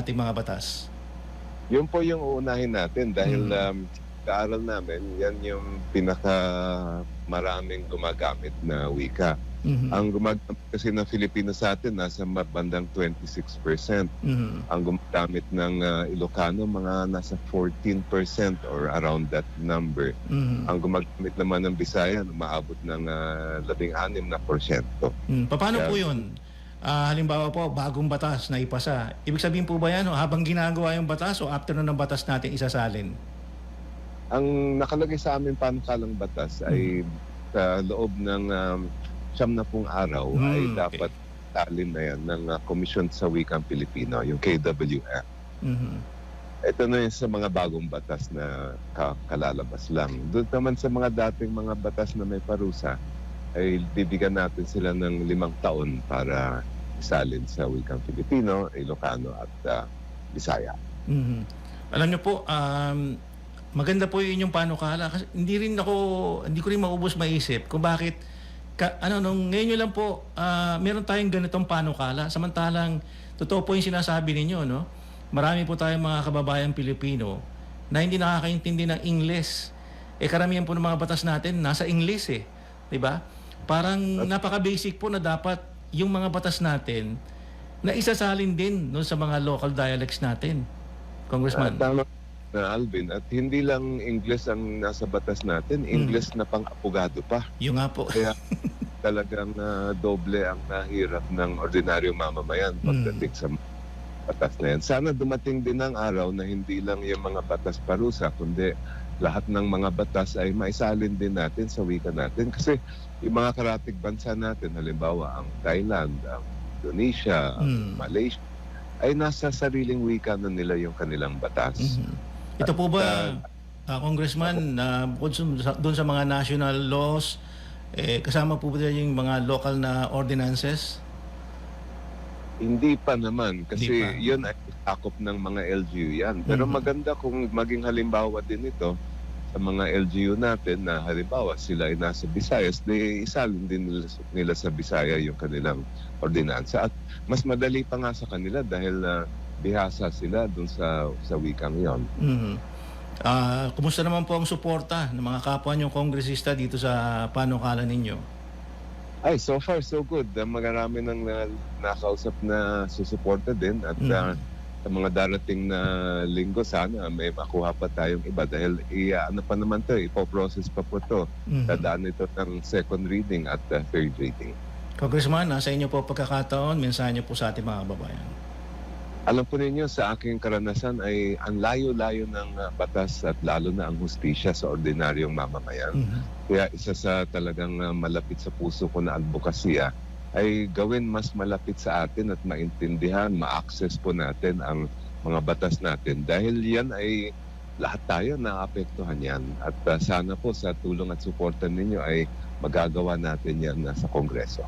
ating mga batas? Yun po yung uunahin natin dahil Mm. um, kaaral namin, yan yung pinaka maraming gumagamit na wika. Mhm. Ang gumagamit kasi ng Filipino sa atin, nasa bandang 26%. Mhm. Ang gumagamit ng uh, Ilocano, mga nasa 14% or around that number. Mhm. Ang gumagamit naman ng Bisaya, umaabot ng uh, 16 na porsyento. Mm, paano Yeah. po yun? Ah, halimbawa po, bagong batas na ipasa. Ibig sabihin po ba yan, o, habang ginagawa yung batas o after nun ng batas natin isasalin? Ang nakalagay sa amin panukalang batas ay sa loob ng um, siyam na pong araw Hmm, ay okay. dapat talin na yan ng uh, Komisyon sa Wikang Pilipino, yung KWF. Mhm. Ito na yun sa mga bagong batas na ka- kalalabas lang. Doon naman sa mga dating mga batas na may parusa, ay bibigyan natin sila ng limang taon para isalin sa wikang Filipino, Ilocano at uh, Bisaya. Mhm. Alam niyo po, um, maganda po yung inyong panukala kasi hindi rin ako, hindi ko rin maubos maisip kung bakit ka, ano nung ngayon nyo lang po ah, meron tayong ganitong panukala. Samantalang totoo po yung sinasabi ninyo no? Marami po tayong mga kababayan Pilipino na hindi nakakaintindi ng English eh karamihan po ng mga batas natin nasa English eh. Di ba parang napaka-basic po na dapat yung mga batas natin na isasalin din no, sa mga local dialects natin Congressman. At tama na Alvin, at hindi lang English ang nasa batas natin, English na pang-apogado pa. yung nga po. Kaya talagang ah, doble ang nahirap ng ordinaryong mamamayan pagdating sa batas na yan. Sana dumating din ang araw na hindi lang yung mga batas parusa, kundi lahat ng mga batas ay maisalin din natin sa wika natin. Kasi yung mga karatig bansa natin, halimbawa ang Thailand, ang Indonesia, ang Mm. Malaysia, ay nasa sariling wika na nila yung kanilang batas. Mhm. Ito po ba, ah, Congressman, na bukod sa, doon sa mga national laws, eh, kasama po ba yung mga local na ordinances? Hindi pa naman kasi pa. yun ay sakop ng mga LGU yan. Pero Mhm. maganda kung maging halimbawa din ito sa mga LGU natin na halimbawa sila ay nasa Visayas, di isalin din nila, nila sa Bisaya yung kanilang ordinansa. At mas madali pa nga sa kanila dahil na bihasa sila dun sa sa wikang yon. Mhm. Ah, kumusta naman po ang suporta ng mga kapwa niyong kongresista dito sa panukala ninyo? Ay, so far so good. Uh, Marami nang na, nakausap na susuporta din at Mhm. uh, sa mga darating na linggo sana may makuha pa tayong iba dahil i ano pa naman to, ipo-process pa po to. Mhm. Dadaan ito ng second reading at uh, third reading. Congressman, nasa inyo po pagkakataon, mensahe niyo po sa ating mga kababayan. Alam po ninyo, sa aking karanasan ay ang layo-layo ng uh, batas at lalo na ang hustisya sa ordinaryong mamamayan. Mhm. Kaya isa sa talagang uh, malapit sa puso ko na advokasya ay gawin mas malapit sa atin at maintindihan, ma-access po natin ang mga batas natin. Dahil yan ay lahat tayo naapektuhan yan. At uh, sana po sa tulong at suporta ninyo ay magagawa natin yan uh, sa Kongreso.